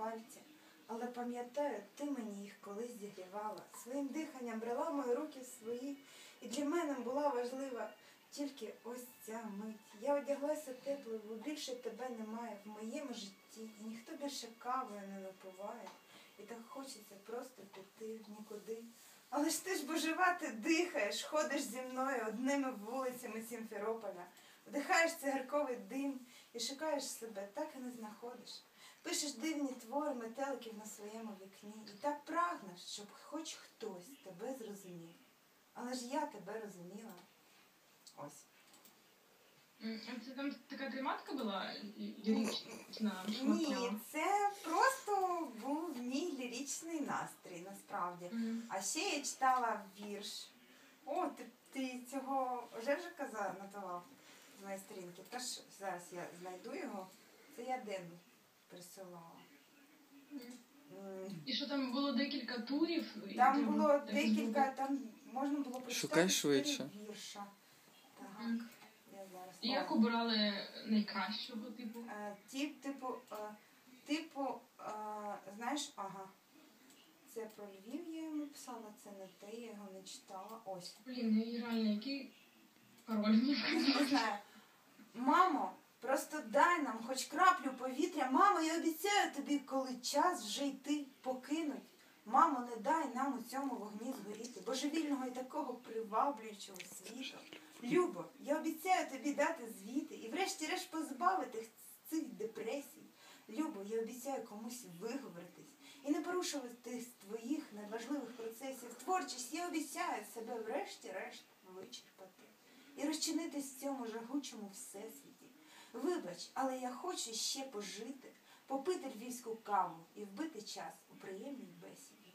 пальці. Але пам'ятаю, ти мені їх колись зігрівала, своїм диханням брала мої руки свої, і для мене була важлива тільки ось ця мить. Я одяглася тепло, бо більше тебе немає в моєму житті, і ніхто більше кавою не напиває. І так хочеться просто піти в нікуди. Але ж ти ж божевати дихаєш, ходиш зі мною одними вулицями Сімферополя, вдихаєш цигарковий дим і шукаєш себе, так і не знаходиш. Пишеш дивні твори метеликів на своєму вікні і так прагнеш, щоб хоч хтось тебе зрозумів. Але ж я тебе розуміла. Ось. Це там така тематика була лірична? Ні, це просто був мій ліричний настрій, насправді. Мгм. А ще я читала вірш. О, ти, ти цього вже вже казав, нотував з моєї сторінки. Тож зараз я знайду його. Це я Дену присилала. І що там було декілька турів? і Там було декілька, там можна було прочитати Шукай чотири швидше. вірша. Так, Мгм. я зараз. І як обирали найкращого типу? Е, Тип, типу, е, типу, е, знаєш, ага. Це про Львів я йому писала, це не те, я його не читала. Ось. Блін, ну реально, який пароль мені Не знаю. Мамо, просто дай нам хоч краплю повітря. Мамо, я обіцяю тобі, коли час вже йти покинуть. Мамо, не дай нам у цьому вогні згоріти, божевільного і такого приваблюючого світу. Любо, я обіцяю тобі дати звіти і врешті-решт позбавити цих депресій. Любо, я обіцяю комусь виговоритись і не порушувати твоїх надважливих процесів. Творчість, я обіцяю себе врешті-решт вичерпати і розчинитись в цьому жагучому всесвіті. Вибач, але я хочу ще пожити, попити львівську каву і вбити час у приємній бесіді.